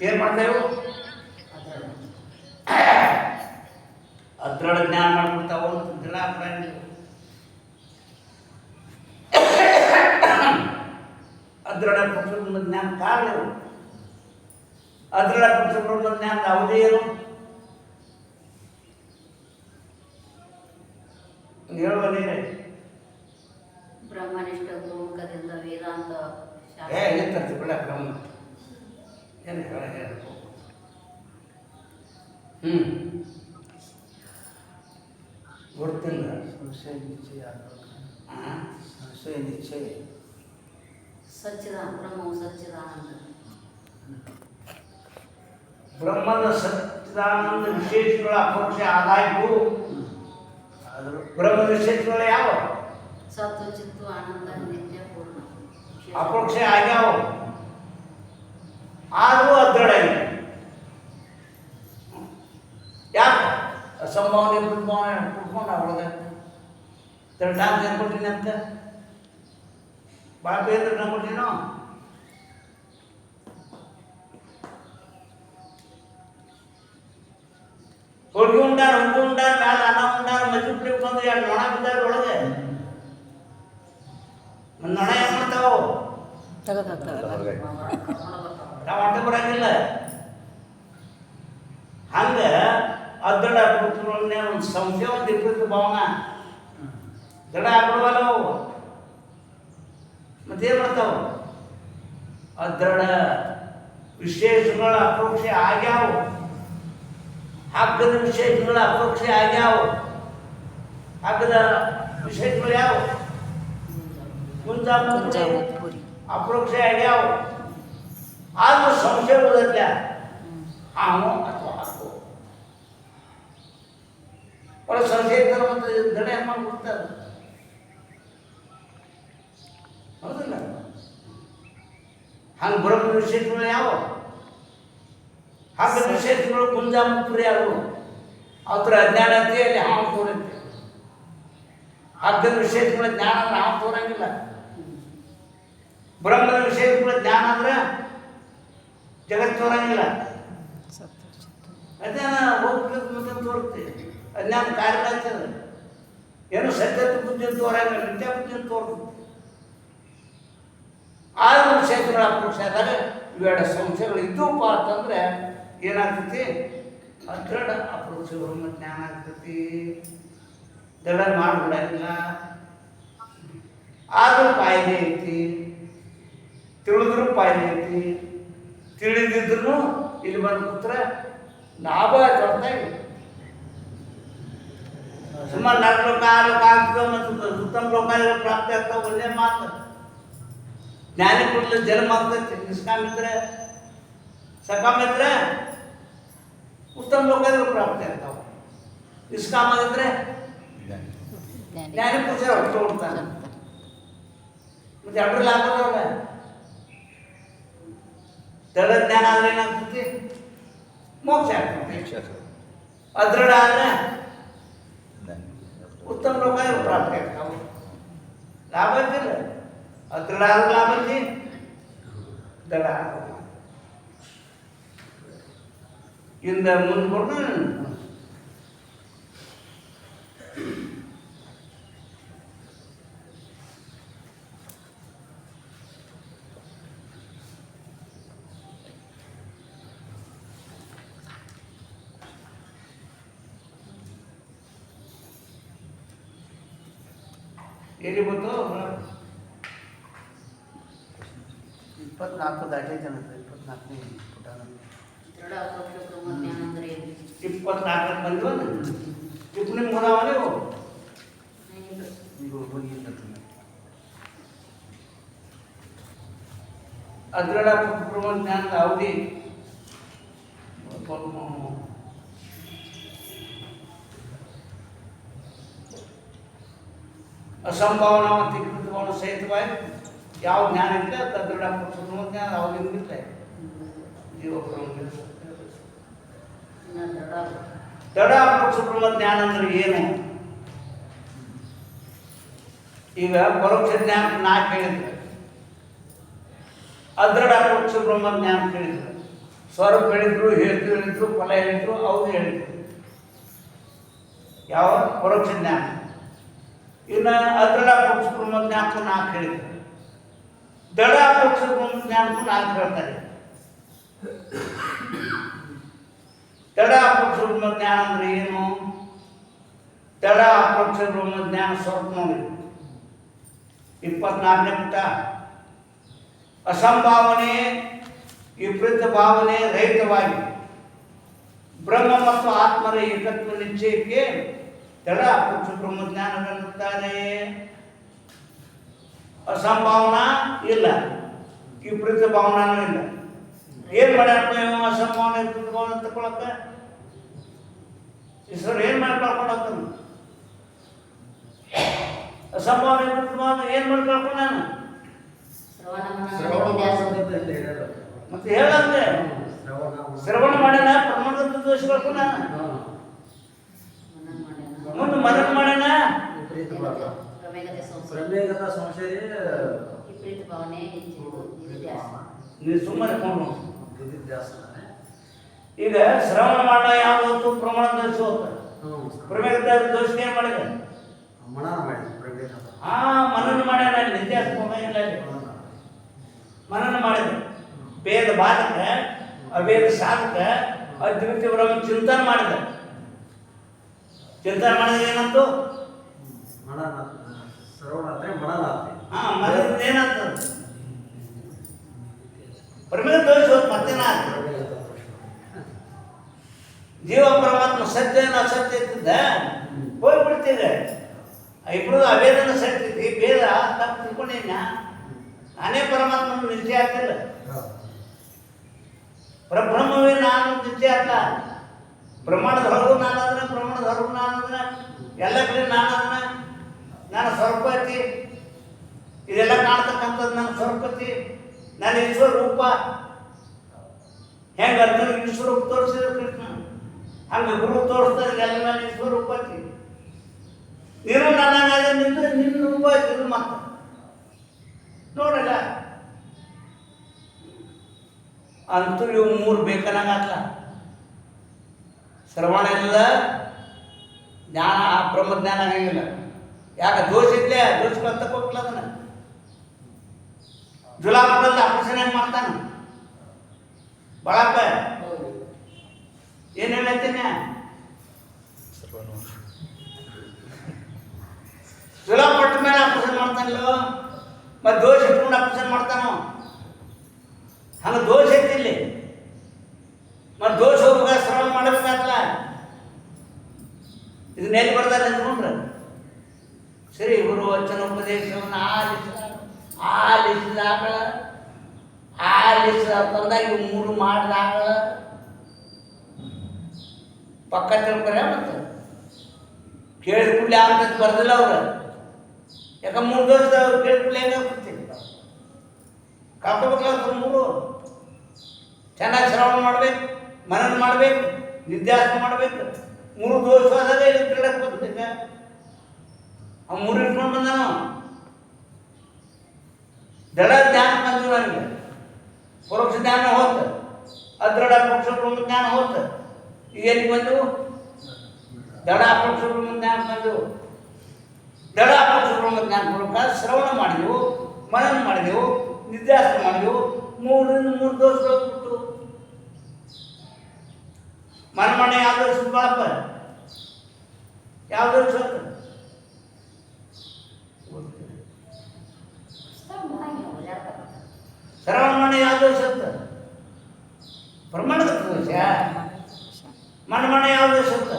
ಏನು ಮಾಡ್ತೇವೆ ಅದ್ರೊಳಗೆ ಜ್ಞಾನ ಮಾಡ್ಬಿಡ್ತಾವ ಅಂತ ದಿನ ಪ್ರಾಣಿ ಅದ್ರೊಳ ಪಕ್ಷಬ್ರಹ್ಮ ಜ್ಞಾನ ಕಾರಣ. ಅದ್ರೊಳ ಜ್ಞಾನ ಜ್ಞಾನದ ಅವಧಿ ಏನು ಹೇಳುವನೇ ಬ್ರಹ್ಮನಿಷ್ಠ ಗುರುಮುಖದಿಂದ ವೇದಾಂತ ಏ ಏನು ತರ್ತಿ ಬಿಡ ಬ್ರಹ್ಮ. ಏನು ಹೇಳ ಹೇಳ ಹ್ಞೂ ಗೊತ್ತಿಲ್ಲ ಸಂಶಯ ನಿಶ್ಚಯ ಹಾಂ ಸಂಶಯ ನಿಶ್ಚಯ ಸಚ್ಚಿದಾನ ಬ್ರಹ್ಮವು ಸಚ್ಚಿದಾನಂದ ಬ್ರಹ್ಮದ ಸಚ್ಚಿದಾನಂದ ವಿಶೇಷಗಳ ಅಪರೋಕ್ಷ ಆದಾಯವು ಆದರೂ ಬ್ರಹ್ಮದ ವಿಶೇಷಗಳು ಯಾವ ಸತ್ತು ಚಿತ್ತು ಆನಂದ ನಿತ್ಯ ಪೂರ್ಣ ಅಪರೋಕ್ಷ ಆಗ್ಯಾವ ಆದರೂ ಅದ್ರೊಳಗೆ ಯಾಕೆ ಸಂಭಾವನೆ ಬಿಡ್ಭಾವನೆ ಕುಡ್ಕೊಂಡು ಅವಳಗೆ ಡ್ಯಾನ್ಸ್ ಏನು ಕೊಟ್ಟಿನಿ ಅಂತ ಬಾಪಿ ಅಂದ್ರೆ ನಾ ಕೊಟ್ಟಿನೋ ಹೋಳಿಗೆ ಉಂಡಾರ ಹುಂಡಿ ಉಂಡಾರ ಮ್ಯಾಲ ಅನ್ನ ಉಂಡಾರ ಮಜ್ಜಿ ಪುಡಿ ಬಂದು ಎರಡು ನೊಣ ಬಿದ್ದಾರ ಒಳಗೆ ಒಂದು ನೊಣ ಏನು ಮಾಡ್ತಾವ ನಾವು ಹೊಟ್ಟೆ ಬರಂಗಿಲ್ಲ. ಹಂಗ ಅದ್ದಡ ಪುತ್ರನೇ ಒಂದು ಸಂಸ್ಥೆ ಒಂದು ಇರ್ತೈತಿ ಭಾವನ. ದಡ ಆಗ್ಬಿಡವಲ್ಲ ಅವು. ಮತ್ತೇನು ಮಾಡ್ತಾವ? ಅದ್ದಡ ವಿಶೇಷಗಳ ಅಪರೋಕ್ಷ ಆಗ್ಯಾವ. ಹಗ್ಗದ ವಿಶೇಷಗಳ ಅಪರೋಕ್ಷ ಆಗ್ಯಾವ. ಹಗ್ಗದ ವಿಶೇಷಗಳು ಯಾವ? ಕುಂಜಾಪುರಿ ಅಪರೋಕ್ಷ ಆಗ್ಯಾವ. ಆದ್ರೂ ಸಂಶಯ ಬರುತ್ತೆ. ಹಾವು ಅಥವಾ ಹಾಕು ಒಳ ಸಂಶಯ ಇದ್ದಾರೆ ಮತ್ತು ದಡ ಮಾಡಿ ಬಿಡ್ತಾರೆ ಹೌದಿಲ್ಲ? ಹಂಗೆ ಬರೋ ವಿಶೇಷಗಳು ಯಾವ? ಹಾಗೆ ವಿಶೇಷಗಳು ಕುಂಜಾಮುಪುರಿ ಅವು ಅವ್ರ ಅಜ್ಞಾನತೆಯಲ್ಲಿ ಹಾವು ತೋರುತ್ತೆ. ಹಗ್ಗದ ವಿಶೇಷಗಳ ಜ್ಞಾನ ಅಂದ್ರೆ ಹಾವು ತೋರಂಗಿಲ್ಲ. ಬ್ರಹ್ಮದ ವಿಷಯಗಳ ಜ್ಞಾನ ಅಂದ್ರೆ ಜಗತ್ತು ತೋರಂಗಿಲ್ಲ. ಅದೇ ಹೋಗ್ಬೇಕು ತೋರುತ್ತೆ ಅಜ್ಞಾನ ಕಾರ್ಯ ಆಗ್ತದೆ ಏನು ಸತ್ಯದ ಬುದ್ಧಿ ತೋರಂಗಿಲ್ಲ ನಿತ್ಯ ಬುದ್ಧಿ ತೋರ್ತದೆ ಆರು ಕ್ಷೇತ್ರಗಳ ಪುರುಷ ಆದಾಗ ಇವೆರಡು ಸಂಶಯಗಳು ಇದ್ದವಪ್ಪ ಅಂತಂದ್ರೆ ಏನಾಗ್ತೈತಿ? ಅದ್ರಡ ಅಪರೋಕ್ಷ ಬ್ರಹ್ಮ ಜ್ಞಾನ ಆಗ್ತೈತಿ. ದಡ ಮಾಡಿಬಿಡಂಗಿಲ್ಲ ಆದ್ರೂ ಕಾಯಿಲೆ ಐತಿ. ತಿಳಿದ್ರೂ ಪಾಯಿದೆ ಐತಿ. ತಿಳಿದಿದ್ರು ಇಲ್ಲಿ ಬಂದು ಕೂತ್ರ ಲಾಭ ದೊಡ್ಡದಾಗಿ ಸುಮಾರು ನಾಲ್ಕು ಲೋಕ ಆರು ಲೋಕ ಆಗ್ತದೆ ಮತ್ತು ಉತ್ತಮ ಲೋಕ ಎಲ್ಲ ಪ್ರಾಪ್ತಿ ಆಗ್ತಾವ ಒಳ್ಳೆ ಮಾತು. ಜ್ಞಾನಿ ಕೊಡ್ಲಿ ಜನ್ಮ ಆಗ್ತೈತಿ ನಿಷ್ಕಾಮ ಇದ್ರೆ ಸಕಾಮ ಇದ್ರೆ ಉತ್ತಮ ಲೋಕಗಳು ಪ್ರಾಪ್ತಿ ಆಗ್ತಾವ. ನಿಷ್ಕಾಮ ಇದ್ರೆ ಜ್ಞಾನಿ. ಪುರುಷ ಹೊಟ್ಟು ಕೊಡ್ತಾನೆ ಮತ್ತೆ ಎರಡು ಲಾಭ ಅದಾವಲ್ಲ ದೃಢ ಜ್ಞಾನ ಆದ್ರೆ ಏನಾಗ್ತೈತಿ ಮೋಕ್ಷ ಆಗ್ತೈತಿ ಅದೃಢ ಆದ್ರೆ ಉತ್ತಮ ಲೋಕ ಪ್ರಾಪ್ತಿ ಆಗ್ತಾವ ಲಾಭ ಐತಿಲ್ಲ ಅದೃಢ ಆದ್ರೆ ಲಾಭ ಐತಿ ದೃಢ ಆದ್ರೆ ಲಾಭ. ಇಂದ ಮುಂದೆ ಕೊಡ್ದು ಎಲ್ಲಿ ಬಂತು ಇಪ್ಪತ್ನಾಲ್ಕು ದಾಟೈತೆ ಅನ್ನತ್ತೆ ಇಪ್ಪತ್ನಾಲ್ಕನೇ ಪುಟಾಣ ದೃಢ ಅಪರೋಕ್ಷ ಬ್ರಹ್ಮ ಜ್ಞಾನ ಅಂದ್ರೆ ಏನು ಇಪ್ಪತ್ನಾಲ್ಕಕ್ಕೆ ಬಂದು ಟಿಪ್ಪಣಿ ಮುದಾವ ನೀವು ಇಲ್ಲ. ಈಗ ಹೋಗಿ ಅದರ ಬ್ರಹ್ಮ ಜ್ಞಾನದ ಅವಧಿ. ಅಸಂಭಾವನ ಮತ್ತು ವಿಕೃತಭಾವನ ಸಹಿತವಾಗಿ. ಯಾವ ಜ್ಞಾನ ಇದ್ರೆ ಅದು ದೃಢ ಜ್ಞಾನ ಅವಧಿ ಮುಗಿತಾರೆ ಜೀವ ಬ್ರಹ್ಮ ಇನ್ನ ದೃಢ ದೃಢ ಪರೋಕ್ಷ ಬ್ರಹ್ಮ ಜ್ಞಾನ ಅಂದ್ರೆ ಏನು? ಈಗ ಪರೋಕ್ಷ ಜ್ಞಾನ ನಾ ಕೇಳಿದ್ರೆ. ಅದೃಢ ಪರೋಕ್ಷ ಬ್ರಹ್ಮ ಜ್ಞಾನ ಕೇಳಿದ್ರು. ಸ್ವರೂಪ ಹೇಳಿದ್ರು ಹೇಳ್ತು ಹೇಳಿದ್ರು, ಫಲ ಹೇಳಿದ್ರು, ಅವ್ರು ಹೇಳಿದ್ರು. ಯಾವ? ಪರೋಕ್ಷ ಜ್ಞಾನ. ಇನ್ನು ಅದೃಢ ಪಕ್ಷ ಬ್ರಹ್ಮ ಜ್ಞಾನ ನಾ ಹೇಳಿದ್ರು ದೃಢ ಪಕ್ಷ ಬ್ರಹ್ಮ ಜ್ಞಾನಕ್ಕೂ ನಾಲ್ಕು ಹೇಳ್ತಾರೆ. ದೃಢ ಪಕ್ಷ ಬ್ರಹ್ಮ ಜ್ಞಾನ ಅಂದ್ರೆ ಏನು? ದೃಢ ಪಕ್ಷ ಬ್ರಹ್ಮ ಜ್ಞಾನ ಸ್ವರೂಪ ನೋಡಿ. ಇಪ್ಪತ್ನಾಲ್ಕನೇ ಪುಟ. ಅಸಂಭಾವನೆ, ವಿಪರೀತ ಭಾವನೆ ರಹಿತವಾಗಿ. ಬ್ರಹ್ಮ ಮತ್ತು ಆತ್ಮರ ಏಕತ್ವ ನಿಶ್ಚಯಕ್ಕೆ ದೃಢ ಪಕ್ಷ ಬ್ರಹ್ಮ ಜ್ಞಾನವೆನ್ನುತ್ತಾರೆ. ಅಸಂಭಾವನಾ ಇಲ್ಲ. ವಿಪರೀತ ಭಾವನಾನೂ ಇಲ್ಲ. ಏನ್ ಮಾಡ್ಯಾರಪ್ಪ ಇವ? ಅಸಂಭಾವನೆ ವಿಪರೀತ ಭಾವನೆ ತಗೊಳಕ ಈಶ್ವರ ಏನ್ ಮಾಡಿ ಕಳ್ಕೊಂಡು ಹೋಗ್ತಾನ? ಅಸಂಭಾವನೆ ವಿಪರೀತ ಭಾವನೆ ಏನ್ ಮಾಡಿ ಕಳ್ಕೊಂಡು ನಾನು. ಮತ್ತೆ ಹೇಳಂದ್ರೆ ಶ್ರವಣ ಮಾಡ್ಯಾನ? ಪ್ರಮಾಣದ ದೋಷ ಕಳ್ಕೊಂಡು ನಾನು. ಮುಂದೆ ಮರಣ ಮಾಡ್ಯಾನ? ಪ್ರಮೇಯಗತ ಸಂಶಯ. ನೀವು ಸುಮ್ಮನೆ ಕೊಂಡು ಈಗ ಶ್ರವಣ ಮಾಡ ಯಾವತ್ತು ಪ್ರಮಾಣ ದೋಷ ಹೋಗ್ತ ಹ್ಞೂ ಪ್ರಮೇಯದ ದೋಷ ಏನ್ ಮಾಡಿದ? ಮನನ ಮಾಡಿ ಪ್ರಮೇಯಗತ ಆ ಮನನ ಮಾಡ್ಯಾನ ಅಲ್ಲಿ ನಿತ್ಯಾಸ ಇಲ್ಲ ಅಲ್ಲಿ. ಮನನ. ಮಾಡಿದ. ವೇದ ಬಾಧಕ ಅಭೇದ ಸಾಧಕ ಅದ್ವಿತೀಯ ಬ್ರಹ್ಮ ಚಿಂತನೆ ಮಾಡಿದ. ಚಿಂತನೆ ಮಾಡಿದ್ರೆ ಏನಂತು ಮನನ ಶ್ರವಣ ಅಂದ್ರೆ. ಹಾ ಮನದಿಂದ ಏನಂತ ಪ್ರಮೇಯ ದೋಷ ಹೋದ್. ಜೀವ ಪರಮಾತ್ಮ ಸತ್ಯ ಅಸತ್ಯ ಇದ್ದಿದ್ದ, ಹೋಗ್ಬಿಡ್ತಿದೆ ಇಬ್ಬರು ಅಭೇದನ ಸತ್ಯ ಐತಿ ಭೇದ ತಪ್ಪು ತಿಳ್ಕೊಂಡೇನ ನಾನೇ ಪರಮಾತ್ಮನ ನಿಶ್ಚಯ ಆಗ್ತಿಲ್ಲ. ಪ್ರಬ್ರಹ್ಮವೇ ನಾನು ನಿಶ್ಚಯ ಅಲ್ಲ ಪ್ರಮಾಣದ ಹೊರಗು ನಾನು ಅದನ್ನ ಬ್ರಹ್ಮಾಂಡದ ಹೊರಗು ನಾನು ಅದನ್ನ ಎಲ್ಲ ಕಡೆ ನಾನು ಅದನ್ನ ನಾನು ಸ್ವರೂಪತಿ, ಇದೆಲ್ಲ ಕಾಣ್ತಕ್ಕಂಥದ್ದು ನನ್ನ ಸ್ವರೂಪತಿ. ನನ್ನ ಈಶ್ವರ ರೂಪ. ಹೆಂಗ ಅರ್ಜುನ ಈಶ್ವರೂಪ ತೋರಿಸಿದ್ರು ಕೃಷ್ಣ. ಹಂಗ ಗುರು ತೋರಿಸ್ತಾರೆ ಎಲ್ಲ ನನ್ನ ಈಶ್ವರ ಐತಿ ನೀನು ನನ್ನ ನಿಂತು ನಿನ್ನ ರೂಪ ಐತಿ ಇದು ಮಾತ್ರ. ನೋಡಲ್ಲ. ಅಂತೂ ಇವು ಮೂರು ಬೇಕನ್ನಂಗಾಗ್ಲ ಶ್ರವಣ ಇಲ್ಲ ಜ್ಞಾನ ಬ್ರಹ್ಮ ಜ್ಞಾನ ಆಗಂಗಿಲ್ಲ ಯಾಕೆ ದೋಷ ಅಂತ ಹೋಗ್ಲ ಅದನ್ನ? ಜುಲಾಬಲ್ಲಿ ಆಪರೇಷನ್ ಹೆಂಗ್ ಮಾಡ್ತಾನ? ಬಾಳಪ್ಪ. ಏನ್ ಹೇಳತ್ತೀನಿ ಜುಲಾಬ್ ಪಟ್ಟ ಮೇಲೆ ಆಪರೇಷನ್ ಮಾಡ್ತಾನಲ್ಲೋ? ಮತ್ತೆ ದೋಷ ಇಟ್ಕೊಂಡು ಆಪರೇಷನ್ ಮಾಡ್ತಾನೋ? ಹಂಗ ದೋಷ ಐತಿ ಇಲ್ಲಿ ಮತ್ತೆ ದೋಷ ಹೋಗುವಾಗ ಶ್ರವಣ ಮಾಡಬೇಕಾಗ್ಲ ಇದನ್ನ ಎಲ್ಲಿ ಬರ್ತಾರೆ ಅಂದ್ಕೊಂಡ್ರೆ ಸರಿ ಗುರು ವಚನ ಉಪದೇಶವನ್ನು ಆಲಿಸಿದ ಆಲಿಸಿದಾಗ ಆಲಿಸಿದ ತಂದಾಗ ಇವು ಮೂರು ಮಾಡಿದಾಗ ಪಕ್ಕ ತಿಳ್ಕೊರೆ ಮತ್ತೆ ಕೇಳಿದ ಕೂಡಲೇ ಆಗ್ತೈತೆ ಬರ್ದಿಲ್ಲ ಅವ್ರು. ಯಾಕೆ ಮೂರು ದೋಸ್ತ ಅವ್ರು ಕೇಳ್ಕೊಳ್ಳಿ ಹೆಂಗೆ ಆಗ್ಬಿಡ್ತೀನಿ ಕಳ್ಕೊಬೇಕಲ್ಲ ಅವ್ರು ಮೂರು. ಚೆನ್ನಾಗಿ ಶ್ರವಣ ಮಾಡ್ಬೇಕು, ಮನನ ಮಾಡ್ಬೇಕು ನಿದ್ಯಾಸ ಮಾಡ್ಬೇಕು. ಮೂರು ದೋಷ ಆದಾಗ ಇಲ್ಲಿ ತಿಳಕ್ ಬರ್ತೈತೆ ಆ ಮೂರು ಇಟ್ಕೊಂಡು ಬಂದಾನ ದಡ ಜ್ಞಾನ ಬಂದು ನನಗೆ ಪರೋಕ್ಷ ಜ್ಞಾನ ಹೋತ ಅದೃಢ ಪರೋಕ್ಷ ಜ್ಞಾನ ಹೋತ ಈಗ ಎಲ್ಲಿ ಬಂದು ದಡ ಅಪರೋಕ್ಷ ಜ್ಞಾನ ಬಂದು ಪರೋಕ್ಷ ಬ್ರಹ್ಮ ಜ್ಞಾನ ಮೂಲಕ ಶ್ರವಣ ಮಾಡಿದೆವು, ಮನನ ಮಾಡಿದೆವು ನಿದ್ಯಾಸ ಮಾಡಿದೆವು, ಮೂರರಿಂದ ಮೂರು ದೋಷ ಹೋಗ್ಬಿಟ್ಟು ಮನ ಮನೆ ಯಾವ ದೋಷ ಬಾಳಪ್ಪ ಯಾವ ಓಡಾಡ್ತಾರೆ. ಶ್ರವಣ ಮನೆ ಯಾವ ದೋಷ ಪ್ರಮಾಣದ ದೋಷ. ಮನ ಮನೆ ದೋಷ ಅಂತ.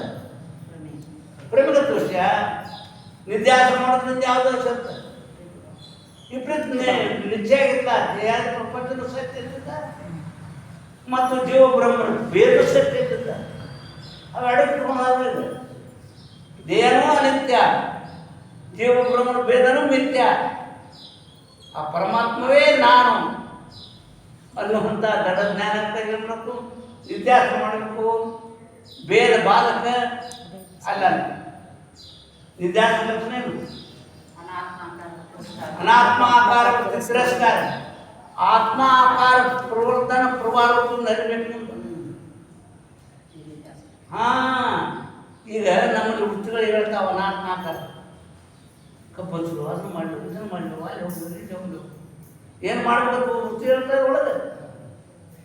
ಪ್ರೇಮದ ದೋಷ. ನಿದ್ಯಾಸ ಮಾಡೋದ್ರಿಂದ ಯಾವುದೋ ಸತ್ತ ವಿಪರೀತ ನಿಜಾಗಿಲ್ಲ ದೇಹದ ಪ್ರಪಂಚದ ಸತ್ಯ ಇರ್ತದ ಮತ್ತು ಜೀವ ಬ್ರಹ್ಮನ ಬೇರೆ ಸತ್ಯ ಅವು ಅಡಗಿಟ್ಕೊಂಡು ದೇಹನೂ ಅನಿತ್ಯ, ಜೀವ ಬ್ರಹ್ಮನ ಭೇದನೂ ನಿತ್ಯ ಆ ಪರಮಾತ್ಮವೇ ನಾನು ಅನ್ನುವಂಥ ದಡ ಜ್ಞಾನ ಇರಬೇಕು ನಿತ್ಯಾಸ ಮಾಡಬೇಕು. ಬೇರೆ ಬಾಲಕ ಅಲ್ಲ. ಏನು? ಅನಾತ್ಮ ಆಕಾರ. ಅನಾತ್ಮಾಕಾರ ತಿರಸ್ಕಾರ ಆತ್ಮ ಆಕಾರ ಪ್ರವರ್ತನ ಪ್ರಭಾವ ನರಿಬೇಕು ಹಾ ಈಗ ನಮ್ಮಲ್ಲಿ ವೃತ್ತಿಗಳು ಹೇಳ್ತಾವ ಅನಾತ್ಮ ಆಕಾರ ಕಬ್ಬಲ್ಸರು ಅದನ್ನು ಮಾಡಲು ಇದನ್ನು ಮಾಡಿ ಅಲ್ಲಿ ಹೋಗ್ಬೋದು ಇಲ್ಲಿ ಹೋಗ್ಬೋದು ಏನು ಮಾಡಬೇಕು ವೃತ್ತಿ ಹೇಳ್ತಾರೆ ಒಳಗೆ?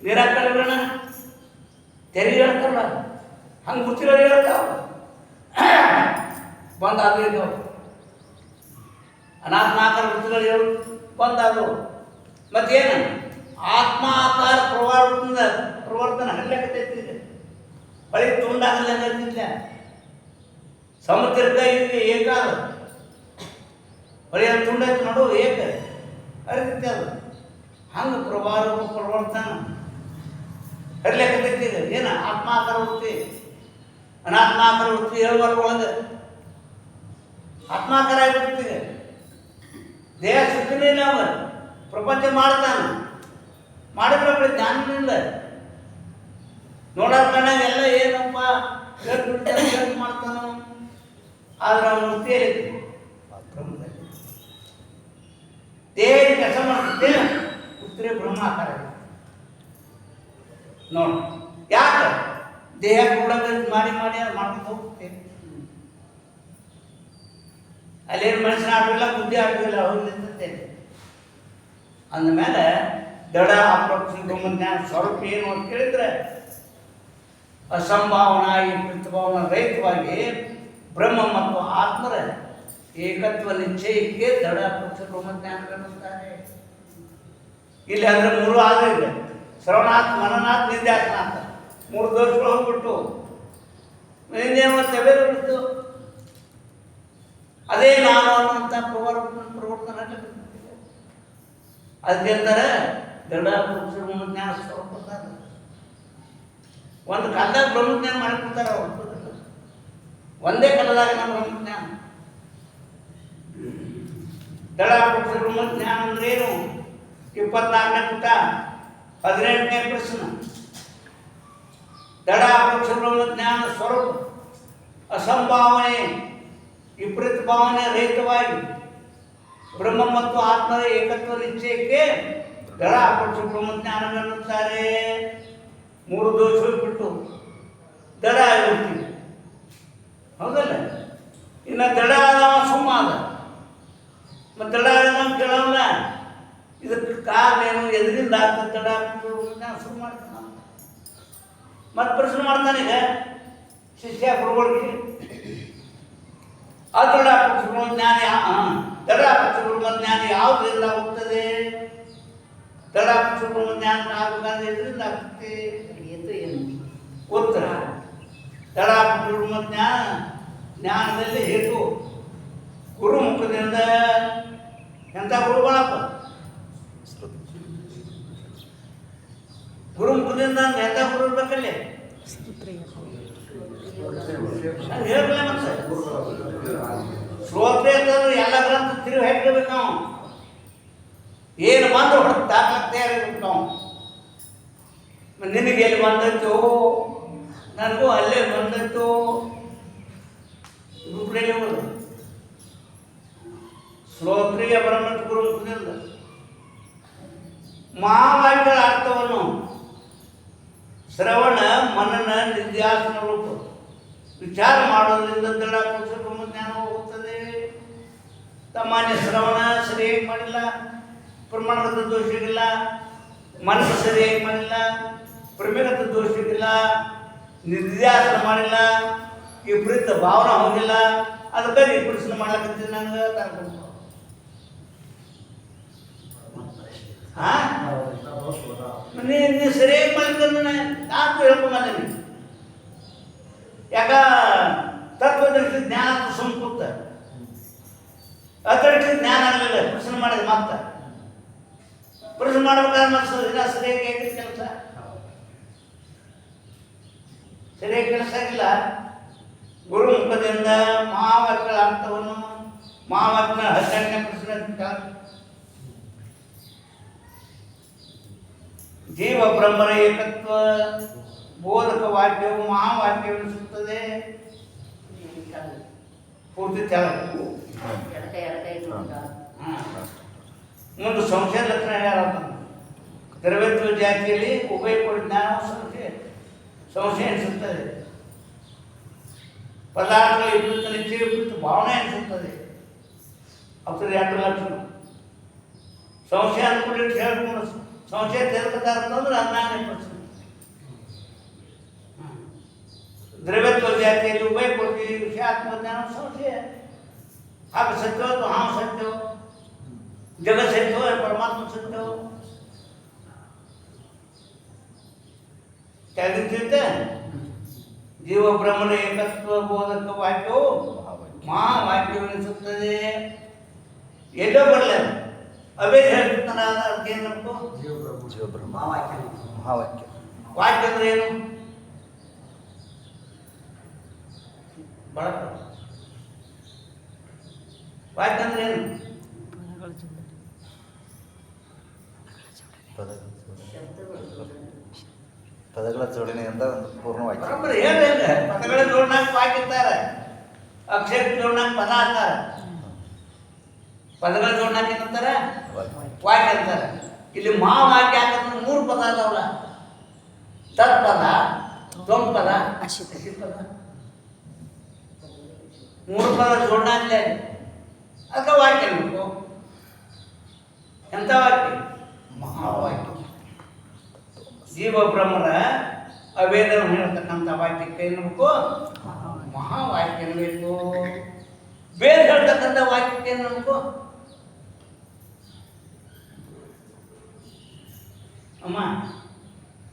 ನಿರಾಕರಣ. ತೆರಿಗೆ ಹೇಳ್ತಾರಲ್ಲ ಹಂಗೆ ವೃತ್ತಿಗಳು ಹೇಳ್ತಾವ. ಬಂದಾದ ಈಗ ಅನಾತ್ಮಾಕಾರ ವೃತ್ತಿಗಳು ಹೇಳು ಬಂದಾದವು ಮತ್ತೇನು? ಆತ್ಮಾಕಾರ ಪ್ರವರ್ತನ ಪ್ರವರ್ತನ ಹಲ್ಲಕತೈತಿ ಬಳಿ ತುಂಡಾಗಲ್ಲ ಸಮುದ್ರಕ್ಕೆ ಇದು ಏಕಾದ ಬಳಿ ಅದು ತುಂಡೈತಿ ನೋಡು, ಏಕ. ಹರಿತೈತಿ ಅದು. ಹಂಗೆ ಪ್ರಭಾವ ಪ್ರವರ್ತನ ಹರಿಲಕತೈತಿ ಈಗ. ಏನು? ಆತ್ಮಾಕಾರ ವೃತ್ತಿ. ಅನಾತ್ಮಾಕಾರ ವೃತ್ತಿ ಹೇಳುವ ಒಳಗೆ. ಆತ್ಮಾಕಾರ ಆಗಿಬಿಡ್ತೀಗ ದೇಹ ಸುತ್ತಿನೇ ಇಲ್ಲ ಅವನು. ಪ್ರಪಂಚ ಮಾಡ್ತಾನೆ. ಮಾಡಿದ್ರೆ ಜ್ಞಾನನಿಲ್ಲ ನೋಡೋ ಕಣ್ಣಾಗ ಎಲ್ಲ ಏನಪ್ಪ ಮಾಡ್ತಾನೋ. ಆದ್ರೆ ಅವನ ಬ್ರಹ್ಮದಲ್ಲಿ. ದೇಹ ಕೆಲಸ ಮಾಡ್ತೈತೆ ಉತ್ತರ ಬ್ರಹ್ಮ ಆಕಾರ ನೋಡು. ಯಾಕೆ? ದೇಹ ಕೂಡ ಮಾಡಿ ಮಾಡಿ ಮಾಡ್ಕೊಂಡು ಹೋಗುತ್ತೆ ಅಲ್ಲೇನು ಮನುಷ್ಯನ ಆಡಲಿಲ್ಲ, ಬುದ್ಧಿ ಆಡಲಿಲ್ಲ, ಅವ್ರು ನಿಂತಿದ್ದೇನೆ ಅಂದಮೇಲೆ ದಡ ಅಪ್ರೋಕ್ಷ ಬ್ರಹ್ಮಜ್ಞಾನ ಸ್ವರೂಪ ಏನು ಅಂತ ಕೇಳಿದ್ರೆ, ಅಸಂಭಾವನಾ ಈ ಪ್ರತಿಭಾವನ ರಹಿತವಾಗಿ ಬ್ರಹ್ಮ ಮತ್ತು ಆತ್ಮರ ಏಕತ್ವ ನಿಶ್ಚಯಕ್ಕೆ ದಡ ಅಪ್ರೋಕ್ಷ ಬ್ರಹ್ಮಜ್ಞಾನಗಳುತ್ತಾರೆ ಇಲ್ಲಿ ಅಂದ್ರೆ ಮೂರು ಆದ್ರೆ ಇದೆ. ಶ್ರವಣಾತ್ ಮನನಾಥ್ ಅಂತ ಮೂರು ದೋಷಗಳು ಹೋಗ್ಬಿಟ್ಟು ನಿನ್ನೆ ಮತ್ತೆ ಬಿಟ್ಟು ಅದೇ ನಾನು ಅನ್ನುವಂಥ ಪ್ರವರ್ತನ ಪ್ರವರ್ತನ ಅದಕ್ಕೆ ಪುರುಷ ಬ್ರಹ್ಮಜ್ಞಾನ ಸ್ವರೂಪ ಒಂದು ಕಾಲದಾಗ ಬ್ರಹ್ಮಜ್ಞಾನ ಮಾಡಿಕೊಡ್ತಾರೆ ಅವರು. ಒಂದೇ ಕಾಲದಾಗ ನಮ್ಮ ಬ್ರಹ್ಮಜ್ಞಾನ. ದಳ ಪುರುಷ ಬ್ರಹ್ಮಜ್ಞಾನ ಅಂದ್ರೇನು ಇಪ್ಪತ್ನಾಲ್ಕನೇ ಪುಟ, ಹದಿನೆಂಟನೇ ಪ್ರಶ್ನ. ದಡ ಪುರುಷ ಬ್ರಹ್ಮಜ್ಞಾನ ಸ್ವರೂಪ, ಅಸಂಭಾವನೆ. ವಿಪರೀತ ಭಾವನೆ ರಹಿತವಾಗಿ ಬ್ರಹ್ಮ ಮತ್ತು ಆತ್ಮದ ಏಕತ್ವ ನಿಶ್ಚಯಕ್ಕೆ ದಳ ಬ್ರಹ್ಮ ಬ್ರಹ್ಮಜ್ಞಾನವೆನ್ನುತ್ತಾರೆ ಮೂರು ದೋಷ ಬಿಟ್ಟು ದಡ ಆಗಿರ್ತೀವಿ ಹೌದಲ್ಲ? ಇನ್ನು ದಡ ಆದವ ಸುಮ್ಮ ಅದ ಮತ್ತು ದಡ ಕೇಳಲ್ಲ. ಇದಕ್ಕೆ ಕಾರಣ ಏನು? ಎದರಿಂದ ಆಗ್ತದೆ ದಡ ನಾನು ಶುರು ಮಾಡ್ತಾನೆ. ಮತ್ತೆ ಪ್ರಶ್ನೆ ಮಾಡ್ತಾನೆ ಶಿಷ್ಯ ಗುರುಗಳಿಗೆ ದೃಢ ಪಕ್ಷಗಳು ಜ್ಞಾನ ದೃಢ ಪಕ್ಷಗಳು ಜ್ಞಾನ ಯಾವುದರಿಂದ ಹೋಗ್ತದೆ ದೃಢ ಪಕ್ಷಗಳು ಜ್ಞಾನ ಆಗಬೇಕಾದ್ರೆ ಇದರಿಂದ ಆಗ್ತದೆ ಉತ್ತರ. ದೃಢ ಪಕ್ಷಗಳು ಜ್ಞಾನ ಜ್ಞಾನದಲ್ಲಿ ಹೇತು ಗುರುಮುಖದಿಂದ ಎಂಥ ಗುರುಗಳಪ್ಪ? ಗುರುಮುಖದಿಂದ ಎಂಥ ಗುರು ಇರ್ಬೇಕಲ್ಲಿ ಮತ್ತೆ ಅಂತಂದ್ರೆ ಎಲ್ಲ ಗ್ರಂಥ ತಿರುಗಿ ಹಾಕಿರ್ಬೇಕು ನಾವು. ಏನು ಬಂದ್ರೆ ಹೊಡೆದು ದಾಖಲಾಕ್ ತಯಾರಿರ್ಬೇಕು ನಾವು. ನಿನಗೆ ಎಲ್ಲಿ ಬಂದೈತೋ? ನನಗೂ ಅಲ್ಲೇ ಬಂದೈತೋ? ರೂಪರೇಲಿ ಹೋಗೋದು? ಶ್ರೋತ್ರಿಯ ಬ್ರಹ್ಮತ್ ಗುರು ಮಹಾವಾಕ್ಯಗಳ ಅರ್ಥವನ್ನು ಶ್ರವಣ, ಮನನ ನಿಧ್ಯಾಸನ ರೂಪ. ವಿಚಾರ ಮಾಡೋದ್ರಿಂದ ದೃಢ ಪುರುಷ ಬ್ರಹ್ಮಜ್ಞಾನ ಹೋಗುತ್ತದೆ. ಸಾಮಾನ್ಯ ಶ್ರವಣ ಸರಿಯಾಗಿ ಮಾಡಿಲ್ಲ ದೋಷ ದೋಷಗಳಿಲ್ಲ ಮನಸ್ಸು ಸರಿಯಾಗಿ ಮಾಡಿಲ್ಲ ಪ್ರಮೇಗತ ದೋಷಗಳಿಲ್ಲ ನಿಧ್ಯಾಸನ ಮಾಡಿಲ್ಲ ವಿಪರೀತ ಭಾವನೆ ಹೋಗಿಲ್ಲ ಅದಕ್ಕೆ ವಿಪರೀತ ಮಾಡ್ಲಕತ್ತೀನಿ ನನಗೆ ಹಾ ನೀ ಸರಿಯಾಗಿ ಮಾಡಿದ್ರೆ ಯಾಕೆ ಹೇಳ್ಕೊಂಬಂದಿನಿ ಯಾಕ? ತತ್ವದರ್ಶಿ ಜ್ಞಾನ ಸಂಕುತ್ತ ಅದರ್ಶಿ ಜ್ಞಾನ ಆಗಲಿಲ್ಲ, ಪ್ರಶ್ನೆ ಮಾಡಿದ ಮಾತ ಪ್ರಶ್ನೆ ಮಾಡ್ಬೇಕಾದ್ರೆ ಮನಸ್ಸು? ಇಲ್ಲ, ಸರಿಯಾಗಿ ಹೇಗೆ ಕೆಲಸ. ಸರಿಯಾಗಿ ಕೆಲಸ ಆಗಿಲ್ಲ. ಗುರು ಮುಖದಿಂದ ಮಹಾವಾಕ್ಯಗಳ ಅರ್ಥವನ್ನು ಮಹಾವಾಕ್ಯನ ಹದಿನೆಂಟನೇ ಪ್ರಶ್ನೆ ಜೀವ ಬ್ರಹ್ಮರ ಏಕತ್ವ ಬೋಧಕ ವಾಕ್ಯವು ಮಹಾವಾಕ್ಯವೆನಿಸುತ್ತದೆ ಪೂರ್ತಿ ತೆಳ ಒಂದು ಸಂಶಯ ಲಕ್ಷಣ ಹೇಳ್ಯಾರ ದ್ರವ್ಯತ್ವ ಜಾತಿಯಲ್ಲಿ ಉಭಯ ಕೊಡಿ ಜ್ಞಾನ ಸಂಶಯ ಸಂಶಯ ಅನಿಸುತ್ತದೆ ಪದಾರ್ಥಗಳು ನಿಶ್ಚಯ ವಿಪರೀತ ಭಾವನೆ ಅನಿಸುತ್ತದೆ ಅದ್ರ ಎರಡು ಲಕ್ಷಣ. ಸಂಶಯ ಅಂದ್ಕೊಂಡು ಹೇಳ್ಕೊಂಡು ಸಂಶಯ ತೆರಕದಾರ ಅಂತಂದ್ರೆ ಹದಿನಾಲ್ಕನೇ ಪರ್ಸೆಂಟ್ ದ್ರವ್ಯತ್ವ ಜಾತಿಯಲ್ಲಿ ಉಭಯ ಕೊಡ್ತೀವಿ ವಿಷಯಾತ್ಮ ಜ್ಞಾನ ಸಂಶಯ ಹಾಗೆ ಸತ್ಯ तो हाँ सत्य हो जगत सत्य हो या परमात्मा सत्य हो क्या ತಿಳಿತೆ ಜೀವ ಬ್ರಹ್ಮನ ಏಕತ್ವ ಬೋಧಕ ವಾಕ್ಯವು ಮಹಾವಾಕ್ಯವೆನಿಸುತ್ತದೆ ಎಲ್ಲೋ ಬರಲ್ಲ ಅವೇಜ್ ಹೇಳ್ತಾನ ಅದಕ್ಕೆ ಏನಪ್ಪ ಜೀವಬ್ರಹ್ಮ ಮಹಾವಾಕ್ಯ ಮಹಾವಾಕ್ಯ ವಾಕ್ಯ ಅಂದ್ರೆ ಏನು ಬಳಕ ವಾಕ್ಯ ಅಂದ್ರೆ ಏನು? ಪದಗಳ ಜೋಡಣೆ ಪದಗಳ ಜೋಡಣೆಯಿಂದ ಒಂದು ಹೇಳ್ರಿ ಹಂಗ ಪದಗಳ ಜೋಡ್ನಾಗ ವಾಕ್ಯ ಇರ್ತಾರೆ ಅಕ್ಷರ ಜೋಡ್ನಾಗ ಪದ ಅಂತಾರೆ ಪದಗಳ ಜೋಡ್ನಾಗ ಏನಂತಾರೆ ವಾಕ್ಯ ಅಂತಾರೆ. ಇಲ್ಲಿ ಮಹಾವಾಕ್ಯ ಯಾಕಂದ್ರೆ ಮೂರು ಪದ ಅದಾವಲ್ಲ. ತತ್ಪದ ಅಶಿತ ಪದ ಮೂರು ಪದ ಜೋಡ್ನಾಗ್ಲೇ ಅದಕ್ಕೆ ವಾಕ್ಯ ನೋಡ್ಕೋ ಎಂಥ ವಾಕ್ಯ? ಮಹಾವಾಕ್ಯ. ಜೀವ ಬ್ರಹ್ಮರ ಅವೇದನ ಹೇಳ್ತಕ್ಕಂಥ ವಾಕ್ಯಕ್ಕೆ ಏನ್ಬೇಕು ಮಹಾವಾಕ್ಯ ಬೇಕು. ವೇದ ಹೇಳ್ತಕ್ಕಂಥ ವಾಕ್ಯಕ್ಕೆ ಅನ್ಬೇಕು ಅಮ್ಮ